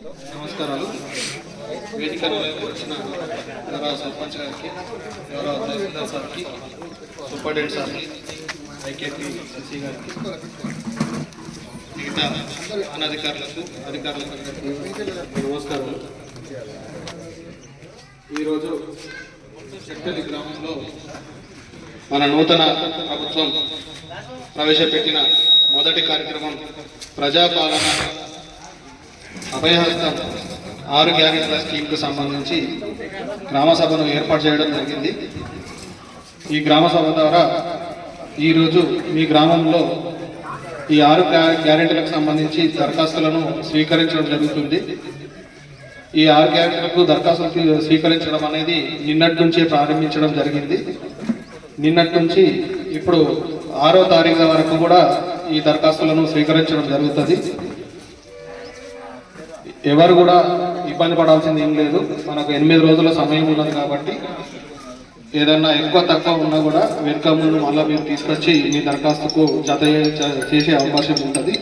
నమస్కారాలు. వేదిక వచ్చిన గౌరవ సర్పంచ్ గారికి గౌరవ తహసీల్దార్ సార్కి సూపరింటెండెంట్ సార్కి ఐకేపీ సిసి గారికి మిగతా అనధికారులకు అధికారులకు నమస్కారం నమస్కారాలు. ఈరోజు చెట్టలి గ్రామంలో మన నూతన ప్రభుత్వం ప్రవేశపెట్టిన మొదటి కార్యక్రమం ప్రజాపాలన అభయహస్తం ఆరు గ్యారెంట్ల స్కీమ్కు సంబంధించి గ్రామసభను ఏర్పాటు చేయడం జరిగింది. ఈ గ్రామసభ ద్వారా ఈరోజు మీ గ్రామంలో ఈ ఆరు గ్యా- గ్యారెంటీలకు సంబంధించి దరఖాస్తులను స్వీకరించడం జరుగుతుంది. ఈ ఆరు గ్యారెంటీలకు దరఖాస్తులు స్వీకరించడం అనేది నిన్నటి నుంచే ప్రారంభించడం జరిగింది. నిన్నటి నుంచి ఇప్పుడు ఆరో తారీఖు వరకు కూడా ఈ దరఖాస్తులను స్వీకరించడం జరుగుతుంది. ఎవరు కూడా ఇబ్బంది పడాల్సింది ఏం లేదు. మనకు ఎనిమిది రోజుల సమయం ఉన్నది కాబట్టి ఏదన్నా ఎక్కువ తక్కువ ఉన్నా కూడా వెనుక ముందు మళ్ళీ మీరు తీసుకొచ్చి మీ దరఖాస్తుకు జత చేసే అవకాశం ఉంటుంది.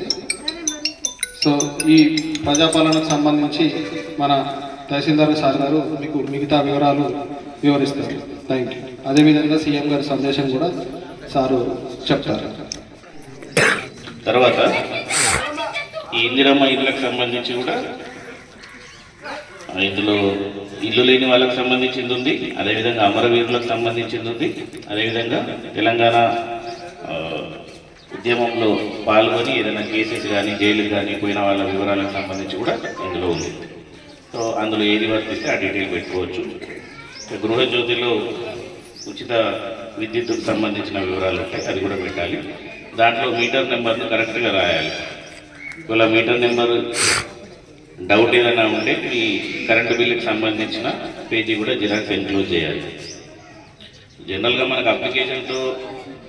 సో ఈ ప్రజాపాలనకు సంబంధించి మన తహసీల్దార్ సార్ గారు మీకు మిగతా వివరాలు వివరిస్తారు. Thank you. అదేవిధంగా సీఎం గారి సందేశం కూడా సారు చెప్తారు. తర్వాత ఈ ఇందిరమ్మ ఇళ్ళకి సంబంధించి కూడా ఇందులో ఇల్లు లేని వాళ్ళకి సంబంధించింది ఉంది అదేవిధంగా అమరవీరులకు సంబంధించింది ఉంది అదేవిధంగా తెలంగాణ ఉద్యమంలో పాల్గొని ఏదైనా కేసెస్ కానీ జైలు కానీ పోయిన వాళ్ళ వివరాలకు సంబంధించి కూడా ఇందులో ఉంది. సో అందులో ఏది వర్తిస్తే ఆ డీటెయిల్ పెట్టుకోవచ్చు. గృహజ్యోతిలో ఉచిత విద్యుత్తుకు సంబంధించిన వివరాలు ఉంటాయి అది కూడా పెట్టాలి. దాంట్లో మీటర్ నెంబర్ను కరెక్ట్గా రాయాలి. ఒకవేళ మీటర్ నెంబర్ డౌట్ ఏదైనా ఉంటే మీ కరెంటు బిల్లుకి సంబంధించిన పేజీ కూడా జిరాక్స్ ఎన్క్లోజ్ చేయాలి. జనరల్గా మనకు అప్లికేషన్తో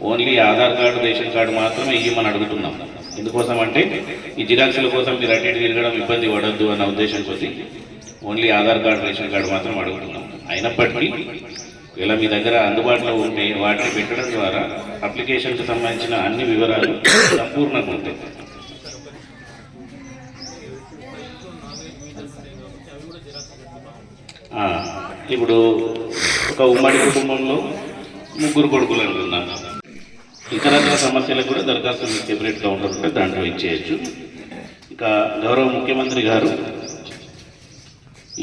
only Aadhaar card ration card మాత్రమే ఇవ్వమని అడుగుతున్నాం. ఎందుకోసం అంటే ఈ జిరాక్స్ల కోసం మీరు అటు ఇటు తిరగడం ఇబ్బంది పడద్దు అన్న కొద్ది only Aadhaar card ration card మాత్రం అడుగుతున్నాం. అయినప్పటికీ ఇలా మీ దగ్గర అందుబాటులో ఉంటే వాటిని పెట్టడం ద్వారా అప్లికేషన్కి సంబంధించిన అన్ని వివరాలు సంపూర్ణంగా ఉంటాయి ఆ, ఇప్పుడు ఒక ఉమ్మడి కుటుంబంలో ముగ్గురు కొడుకులు అనుకున్నాను ఇతరత్ర సమస్యలకు కూడా దరఖాస్తు సెపరేట్ కౌంటర్ ఉంటే దాంట్లో ఇచ్చేయచ్చు. ఇక గౌరవ ముఖ్యమంత్రి గారు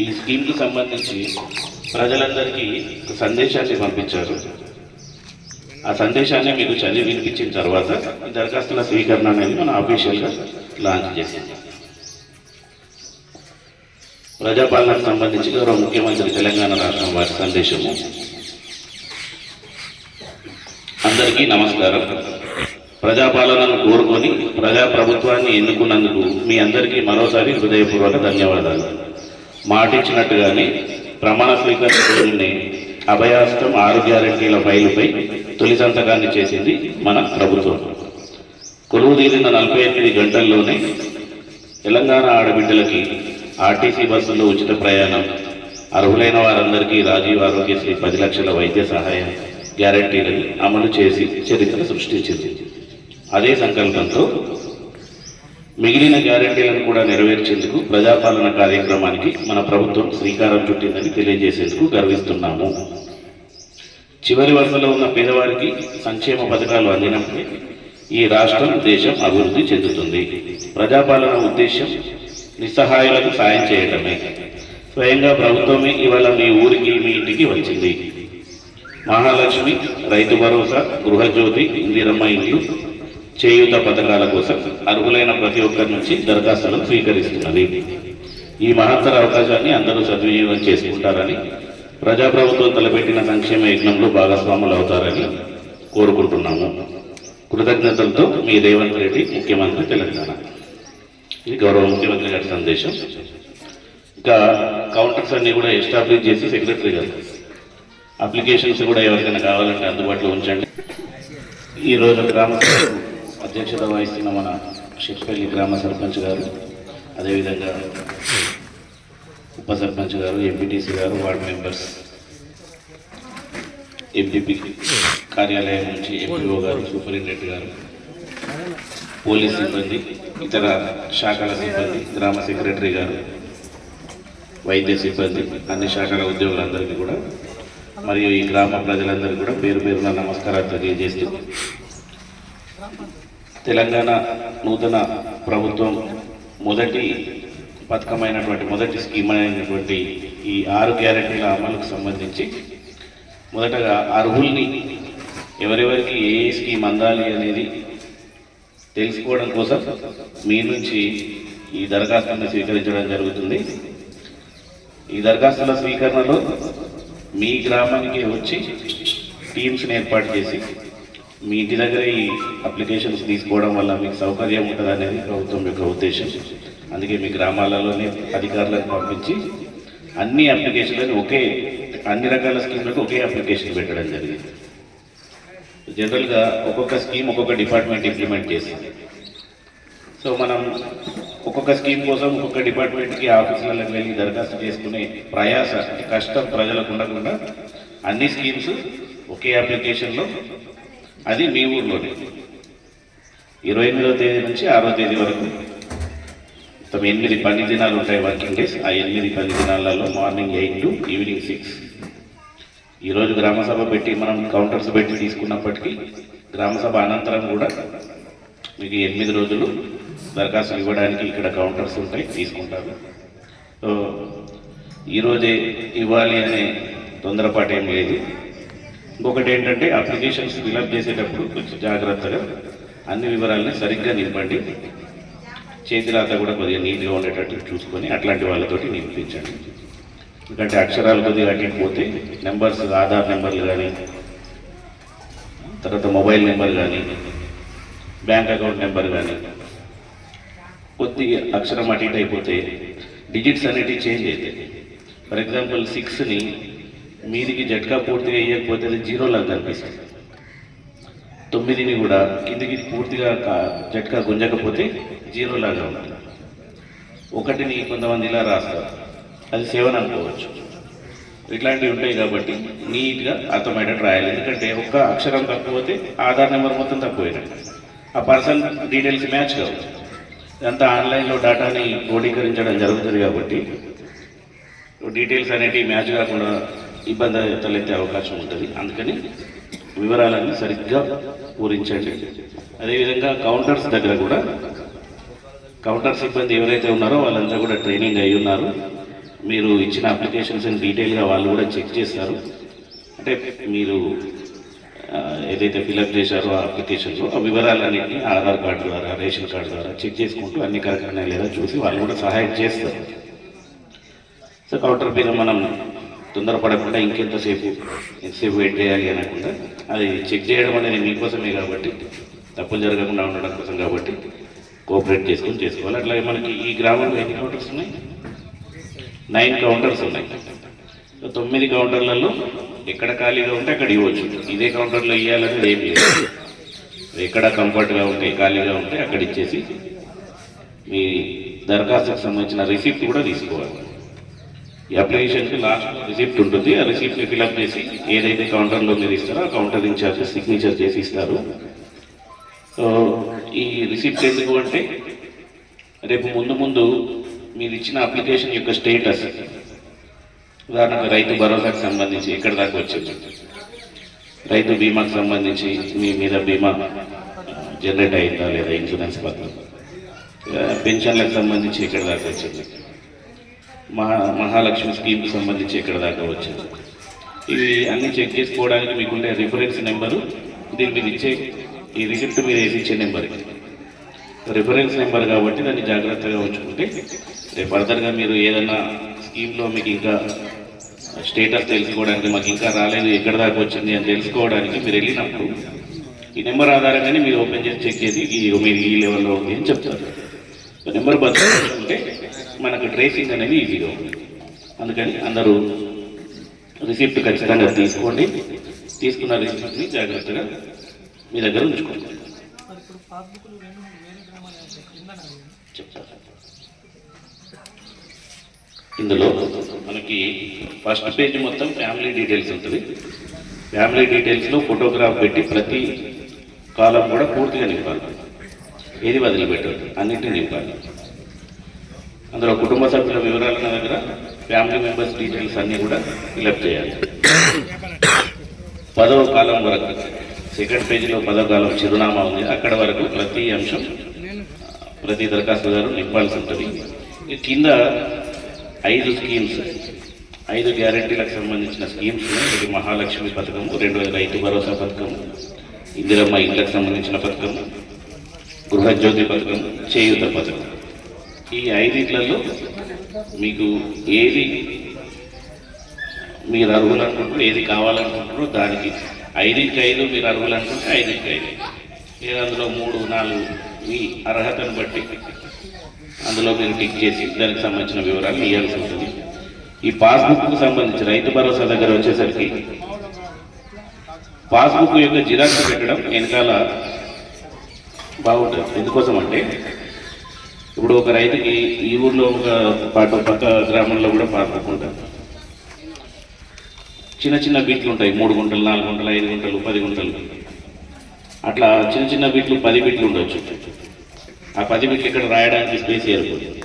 ఈ స్కీమ్కి సంబంధించి ప్రజలందరికీ ఒక సందేశాన్ని పంపించారు. ఆ సందేశాన్ని మీకు చదివి వినిపించిన తర్వాత దరఖాస్తుల స్వీకరణ అనేది మనం ఆఫీషియల్గా లాంచ్ చేసింది. ప్రజాపాలనకు సంబంధించి గౌరవ ముఖ్యమంత్రి తెలంగాణ రాష్ట్రం వారి సందేశము. అందరికీ నమస్కారం. ప్రజాపాలనను కోరుకొని ప్రజా ప్రభుత్వాన్ని ఎన్నుకున్నందుకు మీ అందరికీ మరోసారి హృదయపూర్వక ధన్యవాదాలు. మాటిచ్చినట్టుగానే ప్రమాణ స్వీకరించే అభయాస్తం ఆరు గ్యారంటీల ఫైలుపై తొలి సంతకాన్ని చేసింది మన ప్రభుత్వం. కొలువు తీరిన నలభై ఎనిమిది గంటల్లోనే తెలంగాణ ఆడబిడ్డలకి ఆర్టీసీ బస్సుల్లో ఉచిత ప్రయాణం. అర్హులైన వారందరికీ రాజీవ్ ఆరోగ్యశ్రీ పది లక్షల వైద్య సహాయం గ్యారంటీలను అమలు చేసి చరిత్ర సృష్టించింది. అదే సంకల్పంతో మిగిలిన గ్యారంటీలను కూడా నెరవేర్చేందుకు ప్రజాపాలన కార్యక్రమానికి మన ప్రభుత్వం శ్రీకారం చుట్టిందని తెలియజేసేందుకు గర్విస్తున్నాము. చివరి వరుసలో ఉన్న పేదవారికి సంక్షేమ పథకాలు అందినప్పుడే ఈ రాష్ట్రం దేశం అభివృద్ధి చెందుతుంది. ప్రజాపాలన ఉద్దేశం నిస్సహాయులకు సాయం చేయటమే. స్వయంగా ప్రభుత్వమే ఇవాళ మీ ఊరికి మీ ఇంటికి వచ్చింది. మహాలక్ష్మి రైతు భరోసా గృహజ్యోతి ఇందిరమ్మ ఇల్లు చేయూత పథకాల కోసం అర్హులైన ప్రతి ఒక్కరి నుంచి దరఖాస్తులను స్వీకరిస్తున్నది. ఈ మహత్తర అవకాశాన్ని అందరూ సద్వినియోగం చేసుకుంటారని ప్రజాప్రభుత్వం తలపెట్టిన సంక్షేమ యజ్ఞంలో భాగస్వాములు అవుతారని కోరుకుంటున్నాము. కృతజ్ఞతలతో మీ రేవంత్ రెడ్డి ముఖ్యమంత్రి తెలంగాణ. ఇది గౌరవ ముఖ్యమంత్రి గారి సందేశం. ఇంకా కౌంటర్స్ అన్ని కూడా ఎస్టాబ్లిష్ చేసి సెక్రటరీ గారు అప్లికేషన్స్ కూడా ఎవరికైనా కావాలంటే అందుబాటులో ఉంచండి. ఈ గ్రామ అధ్యక్షత వహిస్తున్న మన షెట్పల్లి గ్రామ సర్పంచ్ గారు అదేవిధంగా ఉప సర్పంచ్ గారు ఎంపీటీసీ గారు వార్డ్ మెంబర్స్ ఎంపీపీ కార్యాలయం నుంచి ఎంపీఓ గారు సూపరింటెండెంట్ గారు పోలీస్ సిబ్బంది ఇతర శాఖల సిబ్బంది గ్రామ సెక్రటరీ గారు వైద్య సిబ్బంది అన్ని శాఖల ఉద్యోగులందరికీ కూడా మరియు ఈ గ్రామ ప్రజలందరికీ కూడా పేరు పేరున నమస్కారాలు తెలియజేస్తూ తెలంగాణ నూతన ప్రభుత్వం మొదటి పథకమైనటువంటి మొదటి స్కీమ్ అయినటువంటి ఈ ఆరు గ్యారెంటీల అమలుకు సంబంధించి మొదటగా అర్హుల్ని ఎవరెవరికి ఏ ఏ స్కీమ్ అందాలి అనేది తెలుసుకోవడం కోసం మీ నుంచి ఈ దరఖాస్తులను స్వీకరించడం జరుగుతుంది. ఈ దరఖాస్తుల స్వీకరణలో మీ గ్రామానికి వచ్చి టీమ్స్ని ఏర్పాటు చేసి మీ ఇంటి దగ్గర ఈ అప్లికేషన్స్ తీసుకోవడం వల్ల మీకు సౌకర్యం ఉంటుంది అనేది ప్రభుత్వం యొక్క ఉద్దేశం. అందుకే మీ గ్రామాలలోనే అధికారులను పంపించి అన్ని అప్లికేషన్లను ఒకే అన్ని రకాల స్కీమ్లకు ఒకే అప్లికేషన్ పెట్టడం జరిగింది. జనరల్గా ఒక్కొక్క స్కీమ్ ఒక్కొక్క డిపార్ట్మెంట్ ఇంప్లిమెంట్ చేసింది సో మనం ఒక్కొక్క స్కీమ్ కోసం ఒక్కొక్క డిపార్ట్మెంట్కి ఆఫీసులకు వెళ్ళి దరఖాస్తు చేసుకునే ప్రయాస కష్టం ప్రజలకు ఉండకుండా అన్ని స్కీమ్స్ ఒకే అప్లికేషన్లో అది మీ ఊర్లోనే. ఇరవై ఎనిమిదవ తేదీ నుంచి ఆరో తేదీ వరకు మొత్తం ఎనిమిది పని దినాలు ఉంటాయి వర్కింగ్ డేస్. ఆ ఎనిమిది పని దినాలలో morning eight to evening six. ఈరోజు గ్రామసభ పెట్టి మనం కౌంటర్స్ పెట్టి తీసుకున్నప్పటికీ గ్రామసభ అనంతరం కూడా మీకు ఎనిమిది రోజులు దరఖాస్తులు ఇవ్వడానికి ఇక్కడ కౌంటర్స్ ఉంటాయి తీసుకుంటారు. సో ఈరోజే ఇవ్వాలి అనే తొందరపాటు ఏం లేదు. ఇంకొకటి ఏంటంటే అప్లికేషన్స్ ఫిలప్ చేసేటప్పుడు కొంచెం జాగ్రత్తగా అన్ని వివరాలని సరిగ్గా నింపండి. చేతి రాత కూడా కొద్దిగా నీట్గా ఉండేటట్టు చూసుకొని అట్లాంటి వాళ్ళతోటి నింపించండి. ఎందుకంటే అక్షరాలు కొద్దిగా అటు నెంబర్స్ ఆధార్ నెంబర్లు కానీ తర్వాత మొబైల్ నెంబర్ కానీ బ్యాంక్ అకౌంట్ నెంబర్ కానీ కొద్దిగా అక్షరం అటు ఇటు అయిపోతే డిజిట్స్ అనేటివి చేంజ్ అవుతాయి ఫర్ ఎగ్జాంపుల్ సిక్స్ని మీదికి జట్కా పూర్తిగా వేయకపోతే అది జీరోలాగా కనిపిస్తుంది. తొమ్మిదిని కూడా కిందికి పూర్తిగా కా- జట్కా గుంజకపోతే జీరోలాగా ఉంటుంది. ఒకటిని కొంతమంది ఇలా రాస్తారు. అది సెవెన్ అనుకోవచ్చు. ఇట్లాంటివి ఉంటాయి కాబట్టి నీట్గా అర్థమయ్యేటట్టు రాయాలి. ఎందుకంటే ఒక్క అక్షరం తక్కువతే ఆధార్ నెంబర్ మొత్తం తక్కువైనట్టు ఆ పర్సన్ డీటెయిల్స్ మ్యాచ్ కావు. ఇదంతా ఆన్లైన్లో డేటాని క్రోడీకరించడం జరుగుతుంది కాబట్టి డీటెయిల్స్ అనేటివి మ్యాచ్ కాకుండా ఇబ్బంది తలెత్తే అవకాశం ఉంటుంది. అందుకని వివరాలన్నీ సరిగ్గా పూరించండి. అదేవిధంగా కౌంటర్స్ దగ్గర కూడా కౌంటర్ సిబ్బంది ఎవరైతే ఉన్నారో వాళ్ళంతా కూడా ట్రైనింగ్ అయి ఉన్నారు మీరు ఇచ్చిన అప్లికేషన్స్ డీటెయిల్గా వాళ్ళు కూడా చెక్ చేస్తారు. అంటే మీరు ఏదైతే ఫిలప్ చేశారో ఆ అప్లికేషన్లో ఆ వివరాలన్నింటినీ ఆధార్ కార్డు ద్వారా రేషన్ కార్డు ద్వారా చెక్ చేసుకుంటూ అన్ని కరెక్ట్గానే లేదా చూసి వాళ్ళు కూడా సహాయం చేస్తారు. సో కౌంటర్ మీద మనం తొందరపడకుండా ఇంకెంతసేపు ఎంతసేపు వెయిట్ చేయాలి అనకుండా అది చెక్ చేయడం అనేది మీకోసమే కాబట్టి తప్పులు జరగకుండా ఉండడం కోసం కాబట్టి కోఆపరేట్ చేసుకొని చేసుకోవాలి. అట్లాగే మనకి ఈ గ్రామంలో ఎన్ని కౌంటర్స్ ఉన్నాయి? నైన్ కౌంటర్స్ ఉన్నాయి. సో తొమ్మిది కౌంటర్లలో ఎక్కడ ఖాళీగా ఉంటే అక్కడ ఇవ్వచ్చు. ఇదే కౌంటర్లో ఇవ్వాలని ఏం లేదు. ఎక్కడ కంఫర్ట్గా ఉంటే ఖాళీగా ఉంటే అక్కడ ఇచ్చేసి మీ దరఖాస్తుకు సంబంధించిన రిసిప్ట్ కూడా తీసుకోవాలి. ఈ అప్లికేషన్కి లాస్ట్ రిసిప్ట్ ఉంటుంది. ఆ రిసిప్ట్ని ఫిలప్ చేసి ఏదైతే కౌంటర్లో మీరు ఇస్తారో ఆ కౌంటర్ ఇన్ఛార్జ్ సిగ్నేచర్ చేసి ఇస్తారు. సో ఈ రిసిప్ట్ ఎందుకు అంటే రేపు ముందు ముందు మీరు ఇచ్చిన అప్లికేషన్ యొక్క స్టేటస్ ఉదాహరణకు రైతు భరోసాకు సంబంధించి ఎక్కడి దాకా వచ్చింది? రైతు బీమాకు సంబంధించి మీ మీద బీమా జనరేట్ అయిందా లేదా ఇన్సూరెన్స్ పథకం పెన్షన్లకు సంబంధించి ఎక్కడి దాకా వచ్చింది? మహా మహాలక్ష్మి స్కీమ్కి సంబంధించి ఎక్కడ దాకా వచ్చింది? ఇవి అన్ని చెక్ చేసుకోవడానికి మీకుండే రిఫరెన్స్ నెంబరు దీని మీద ఇచ్చే ఈ రిసిప్ట్ మీద వేసి ఇచ్చే నెంబర్ రిఫరెన్స్ నెంబర్ కాబట్టి దాన్ని జాగ్రత్తగా ఉంచుకుంటే రేపు ఫర్దర్గా మీరు ఏదైనా స్కీమ్లో మీకు ఇంకా స్టేటస్ తెలుసుకోవడానికి మాకు ఇంకా రాలేదు ఎక్కడ దాకా వచ్చింది అని తెలుసుకోవడానికి మీరు వెళ్ళినప్పుడు ఈ నెంబర్ ఆధారంగానే మీరు ఓపెన్ చేసి చెక్ చేసి ఈ మీరు ఈ లెవెల్లో ఉంది అని చెప్తారు. నెంబర్ బదులుకుంటే మనకు ట్రేసింగ్ అనేది ఈజీగా ఉంటుంది. అందుకని అందరూ రిసిప్ట్ ఖచ్చితంగా తీసుకోండి. తీసుకున్న రిసిప్ట్ని జాగ్రత్తగా మీ దగ్గర ఉంచుకోండి. చెప్తాను. ఇందులో మనకి ఫస్ట్ పేజ్ మొత్తం ఫ్యామిలీ డీటెయిల్స్ ఉంటుంది. ఫ్యామిలీ డీటెయిల్స్లో ఫోటోగ్రాఫ్ పెట్టి ప్రతి కాలం కూడా పూర్తిగా నింపాలి. ఏది వదిలిపెట్టదు? అన్నింటినీ నింపాలి. అందులో కుటుంబ సభ్యుల వివరాల దగ్గర ఫ్యామిలీ మెంబర్స్ డీటెయిల్స్ అన్నీ కూడా ఫిలప్ చేయాలి. పదవ కాలం వరకు సెకండ్ పేజీలో పదవ కాలం చిరునామా ఉంది. అక్కడ వరకు ప్రతి అంశం ప్రతి దరఖాస్తుదారు నింపాల్సి ఉంటుంది. కింద ఐదు స్కీమ్స్ ఐదు గ్యారెంటీలకు సంబంధించిన స్కీమ్స్ ఇది మహాలక్ష్మి పథకం రెండు వేల రైతు భరోసా పథకం ఇందిరమ్మ ఇళ్ళకు సంబంధించిన పథకం గృహజ్యోతి పథకం చేయూత పథకం. ఈ ఐదిట్లలో మీకు ఏది మీరు అర్హులు ఏది కావాలనుకుంటారో దానికి ఐదింటి ఐదు మీరు అర్హులు అనుకుంటే ఐదుకి ఐదు. మీరు అందులో మూడు నాలుగు మీ అర్హతను బట్టి అందులో మీరు టిక్ చేసి దానికి సంబంధించిన వివరాలు ఇవ్వాల్సి ఉంటుంది. ఈ పాస్బుక్కు సంబంధించి రైతు భరోసా దగ్గర వచ్చేసరికి పాస్బుక్ యొక్క జిరాక్స్ పెట్టడం వెనకాల బాగుంటుంది. ఎందుకోసం అంటే ఇప్పుడు ఒక రైతుకి ఈ ఊర్లో ఒక పాటు పక్క గ్రామంలో కూడా పాస్బుక్ ఉంటుంది. చిన్న చిన్న బీట్లు ఉంటాయి. మూడు గుంటలు నాలుగు గుంటలు ఐదు గుంటలు పది గుంటలు. అట్లా చిన్న చిన్న బీట్లు పది బిట్లు ఉండొచ్చు. ఆ పది బిట్లు ఇక్కడ రాయడానికి స్పేస్ ఏర్పడుతుంది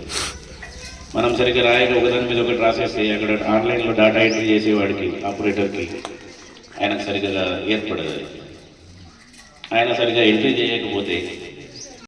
మనం సరిగ్గా రాయక ఒకదాని మీద ఒకటి రాసేస్తే అక్కడ ఆన్లైన్లో డేటా ఎంట్రీ చేసేవాడికి ఆపరేటర్కి ఆయనకు సరిగ్గా ఏర్పడదు ఆయన సరిగ్గా ఎంట్రీ చేయకపోతే